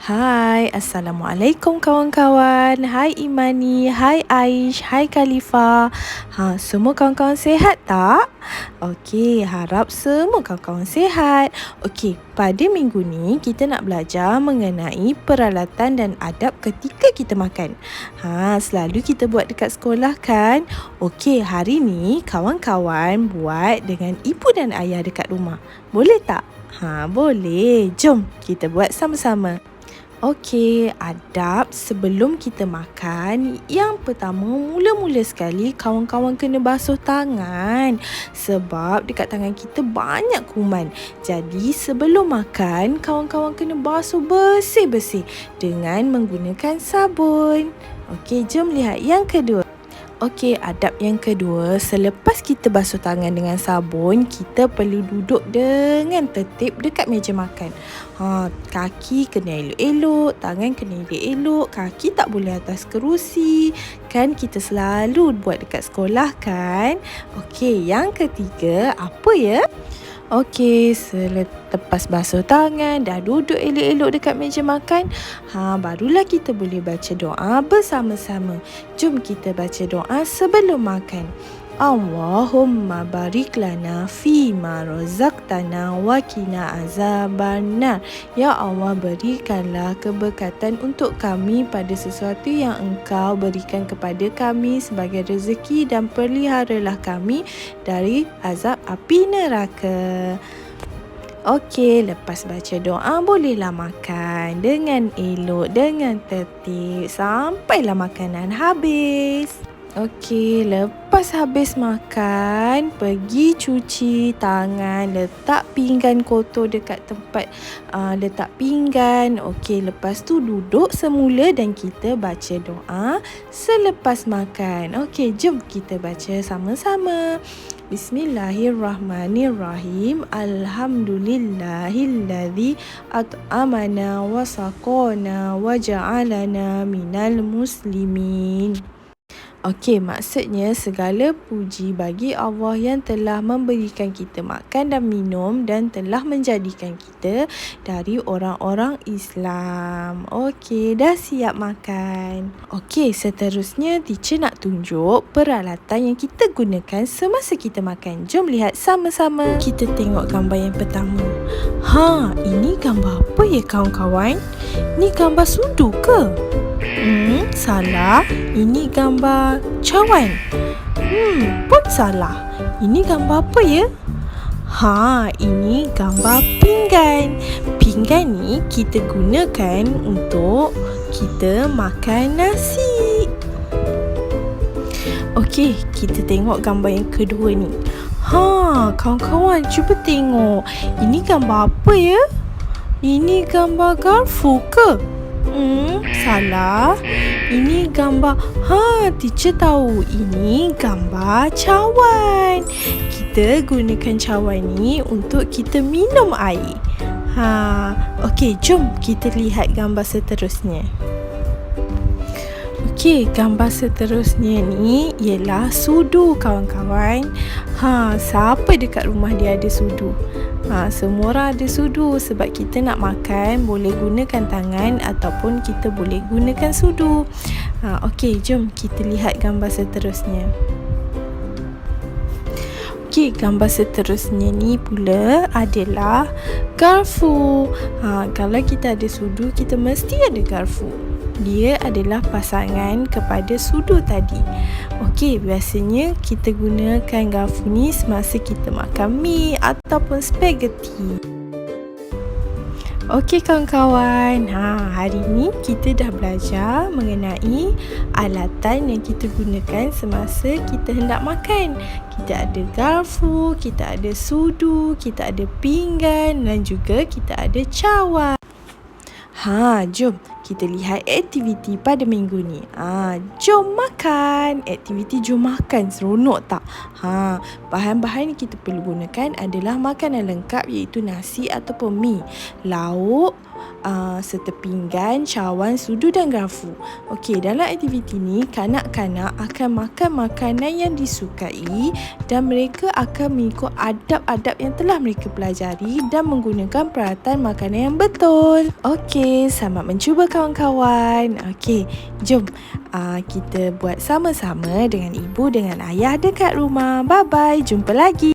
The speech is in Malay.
Hai, Assalamualaikum kawan-kawan. Hai Imani, hai Aish, hai Khalifa. Ha, semua kawan-kawan sihat tak? Okey, harap semua kawan-kawan sihat. Okey, pada minggu ni kita nak belajar mengenai peralatan dan adab ketika kita makan. Ha, selalu kita buat dekat sekolah kan? Okey, hari ni kawan-kawan buat dengan ibu dan ayah dekat rumah. Boleh tak? Ha, boleh. Jom kita buat sama-sama. Okey, adab sebelum kita makan. Yang pertama, mula-mula sekali kawan-kawan kena basuh tangan. Sebab dekat tangan kita banyak kuman. Jadi sebelum makan, kawan-kawan kena basuh bersih-bersih dengan menggunakan sabun. Okey, jom lihat yang kedua. Okey, adab yang kedua, selepas kita basuh tangan dengan sabun, kita perlu duduk dengan tertib dekat meja makan. Ha, kaki kena elok-elok, tangan kena elok-elok, kaki tak boleh atas kerusi. Kan kita selalu buat dekat sekolah kan? Okey, yang ketiga, apa ya? Okey, selepas basuh tangan, dah duduk elok-elok dekat meja makan, ha, barulah kita boleh baca doa bersama-sama. Jom kita baca doa sebelum makan. Allahumma barik lana fi ma razaqtana wa qina azabannar. Ya Allah berikanlah keberkatan untuk kami pada sesuatu yang Engkau berikan kepada kami sebagai rezeki dan peliharalah kami dari azab api neraka. Okey, lepas baca doa bolehlah makan dengan elok, dengan tertib sampailah makanan habis. Okey, lepas habis makan, pergi cuci tangan, letak pinggan kotor dekat tempat uh, letak pinggan. Okey, lepas tu duduk semula dan kita baca doa selepas makan. Okey, jom kita baca sama-sama. Bismillahirrahmanirrahim. Alhamdulillahilladzi at'amana wa saqana wa ja'alana minal muslimin. Okey, maksudnya segala puji bagi Allah yang telah memberikan kita makan dan minum dan telah menjadikan kita dari orang-orang Islam. Okey, dah siap makan. Okey, seterusnya teacher nak tunjuk peralatan yang kita gunakan semasa kita makan. Jom lihat sama-sama. Kita tengok gambar yang pertama. Ha, ini gambar apa ya kawan-kawan? Ni gambar sudu ke? Hmm, salah. Ini gambar cawan. Hmm, pun salah. Ini gambar apa ya? Ha, ini gambar pinggan. Pinggan ni kita gunakan untuk kita makan nasi. Okey, kita tengok gambar yang kedua ni. Ha, kawan-kawan cuba tengok. Ini gambar apa ya? Ini gambar garfu ke? Hmm, salah. Ini gambar. Ha, teacher tahu. Ini gambar cawan. Kita gunakan cawan ni untuk kita minum air. Ha, okey, jom kita lihat gambar seterusnya. Okey, gambar seterusnya ni ialah sudu kawan-kawan. Ha, siapa dekat rumah dia ada sudu? Ha, semua orang ada sudu sebab kita nak makan boleh gunakan tangan ataupun kita boleh gunakan sudu. Ha, Okey, jom kita lihat gambar seterusnya. Okey, gambar seterusnya ni pula adalah garfu. Ha, kalau kita ada sudu, kita mesti ada garfu dia adalah pasangan kepada sudu tadi. Okey, biasanya kita gunakan garfu ni semasa kita makan mi ataupun spaghetti. Okey kawan-kawan, ha, hari ni kita dah belajar mengenai alatan yang kita gunakan semasa kita hendak makan. Kita ada garfu, kita ada sudu, kita ada pinggan dan juga kita ada cawan. Ha, jom kita lihat aktiviti pada minggu ni. Ha, jom makan. Aktiviti jom makan. Seronok tak? Ha, bahan-bahan yang kita perlu gunakan adalah makanan lengkap iaitu nasi ataupun mi. Lauk, uh, serta pinggan, cawan, sudu dan garfu. Okey, dalam aktiviti ni kanak-kanak akan makan makanan yang disukai dan mereka akan mengikut adab-adab yang telah mereka pelajari dan menggunakan peralatan makanan yang betul. Okey, selamat mencuba kawan-kawan. Okey, jom uh, kita buat sama-sama dengan ibu dengan ayah dekat rumah. Bye-bye, jumpa lagi.